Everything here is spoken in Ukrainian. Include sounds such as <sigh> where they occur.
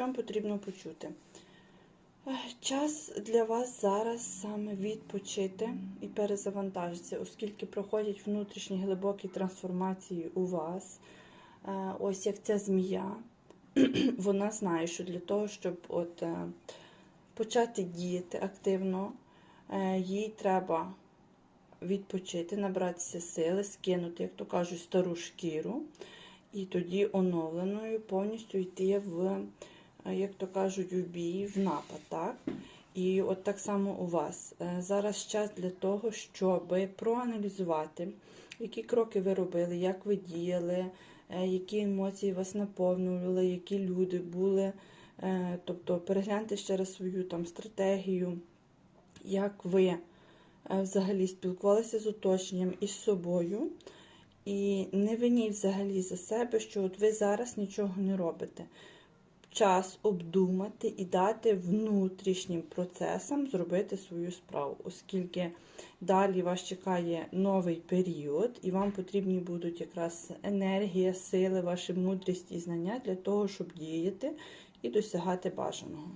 Що вам потрібно почути? Час для вас зараз саме відпочити і перезавантажитися, оскільки проходять внутрішні глибокі трансформації у вас. Е, Ось як ця змія, <clears throat> вона знає, що для того, щоб от, е, почати діяти активно, е, їй треба відпочити, набратися сили, скинути, як то кажуть, стару шкіру, і тоді оновленою повністю йти в, е, як то кажуть, в бій, в напад. так? І от так само у вас. Е, Зараз час для того, щоб проаналізувати, які кроки ви робили, як ви діяли, е, які емоції вас наповнювали, які люди були. Е, Тобто перегляньте ще раз свою там стратегію, як ви е, взагалі спілкувалися з оточенням і з собою. І не виніть взагалі за себе, що от ви зараз нічого не робите. Час обдумати і дати внутрішнім процесам зробити свою справу, оскільки далі вас чекає новий період, і вам потрібні будуть якраз енергія, сили, ваша мудрість і знання для того, щоб діяти і досягати бажаного.